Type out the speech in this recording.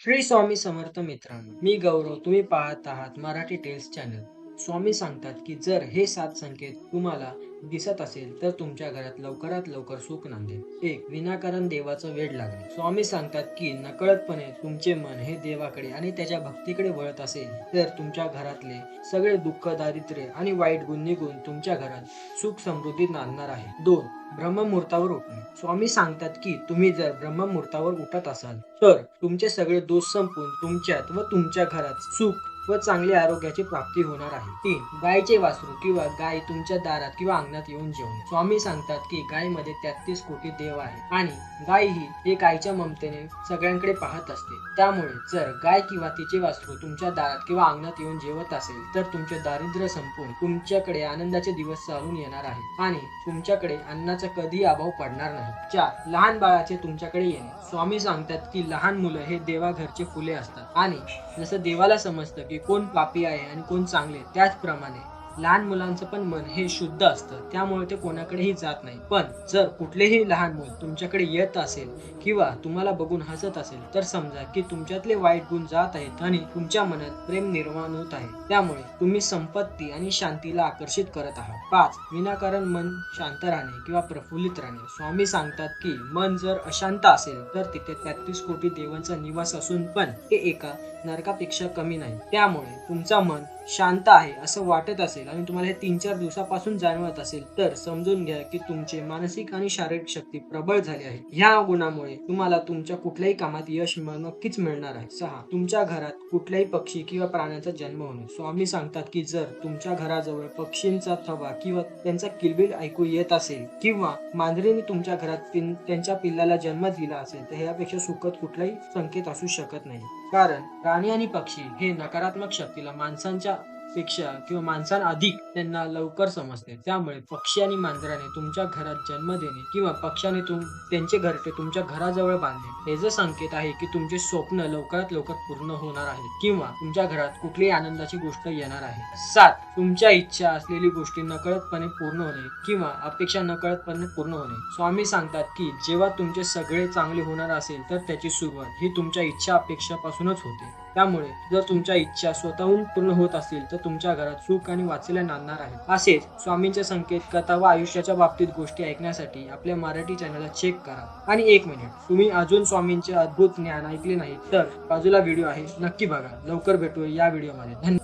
श्री स्वामी समर्थ मित्रांनो मी गौरव तुम्ही पाहत आहात मराठी टेल्स चॅनल स्वामी सांगतात की जर हे सात संकेत तुम्हाला दिसत असेल तर तुमच्या घरात लवकरात लवकर सुख नांदेल. एक विनाकारण देवाचं वेड लागणे. स्वामी सांगतात की नकळतपणे तुमचे मन हे देवाकडे आणि त्याच्या भक्तीकडे वळत असेल तर तुमच्या घरातले सगळे दुःख दारिद्र्य आणि वाईट गुण निघून तुमच्या घरात सुख समृद्धी नांदणार आहे. दोन ब्रह्ममुहूर्तावर उठणे. स्वामी सांगतात की तुम्ही जर ब्रह्ममुहूर्तावर उठत असाल तर तुमचे सगळे दोष संपून तुमच्यात व तुमच्या घरात सुख व चांगल्या आरोग्याची प्राप्ती होणार आहे. तीन गायचे वासरू किंवा गाय तुमच्या दारात किंवा अंगणात येऊन जेवणे. स्वामी सांगतात की गायमध्ये तेहतीस कोटी देव आहे आणि गाय ही एक आईच्या ममतेने सगळ्यांकडे पाहत असते. त्यामुळे जर गाय किंवा तिचे वासरू तुमच्या दारात किंवा अंगणात येऊन जेवत असेल तर तुमचे दारिद्र्य संपून तुमच्याकडे आनंदाचे दिवस चालून येणार आहे आणि तुमच्याकडे अन्नाचा कधी अभाव पडणार नाही. चार लहान बाळाचे तुमच्याकडे येणे. स्वामी सांगतात की लहान मुलं हे देवाघरचे फुले असतात आणि जसं देवाला समजतं की कोण पापी आहे आणि कोण चांगले त्याचप्रमाणे. लहान मुलांचं पण मन हे शुद्ध असतं. त्यामुळे ते कोणाकडेही जात नाही. पण जर कुठलेही लहान मूल तुमच्याकडे येत असेल किंवा तुम्हाला बघून हसत असेल तर समजा की तुमच्यातले वाईट गुण जात आहेत आणि तुमच्या मनात प्रेम निर्माण होत आहे. त्यामुळे तुम्ही संपत्ती आणि शांतीला आकर्षित करत आहात. पाच विनाकारण मन शांत राहणे किंवा प्रफुल्लित राहणे. स्वामी सांगतात की मन जर अशांत असेल तर तिथे तेहतीस कोटी देवांचा निवास असून पण ते एका नरकापेक्षा कमी नाही. त्यामुळे तुमचा मन शांत आहे असं वाटत असेल आणि तुम्हाला हे तीन चार दिवसापासून जाणवत असेल तर समजून घ्या की तुमचे मानसिक आणि शारीरिक शक्ती प्रबळ झाली आहे. ह्या गुणामुळे तुम्हाला तुमच्या कुठल्याही कामात यश नक्कीच मिळणार आहे. सहा. तुमच्या घरात कुठल्याही पक्षी किंवा प्राण्याचा जन्म होणे. स्वामी सांगतात की जर तुमच्या घराजवळ पक्षींचा थवा किंवा त्यांचा किलबिल ऐकू येत असेल किंवा मांजरीने तुमच्या घरात त्यांच्या पिल्लाला जन्म दिला असेल तर यापेक्षा सुखद कुठलाही संकेत असू शकत नाही. कारण प्राणी आणि पक्षी हे नकारात्मक शक्तीला माणसांच्या पेक्षा किंवा माणसांना अधिक त्यांना लवकर समजते. त्यामुळे पक्षी आणि मांजराने तुमच्या घरात जन्म देणे किंवा पक्षाने तुम त्यांचे घरटे तुमच्या घराजवळ बांधणे हे जे संकेत आहे की तुमचे स्वप्न लवकरात लवकर पूर्ण होणार आहे किंवा तुमच्या घरात कुठलीही आनंदाची गोष्ट येणार आहे. सात तुमच्या इच्छा असलेली गोष्टी नकळतपणे पूर्ण होणे किंवा अपेक्षा नकळतपणे पूर्ण होणे. स्वामी सांगतात की जेव्हा तुमचे सगळे चांगले होणार असेल तर त्याची सुरुवात ही तुमच्या इच्छा अपेक्षापासूनच होते. त्यामुळे जर तुमच्या इच्छा स्वतःहून पूर्ण होत असतील तर तुमच्या घरात सुख आणि वाचल्या नांदणार आहे. असेच स्वामींचे संकेत कथा व आयुष्याच्या बाबतीत गोष्टी ऐकण्यासाठी आपल्या मराठी चॅनलला चेक करा. आणि एक मिनिट तुम्ही अजून स्वामींचे अद्भुत ज्ञान ऐकले नाही तर बाजूला व्हिडिओ आहे नक्की बघा. लवकर भेटू या व्हिडिओमध्ये धन्यवाद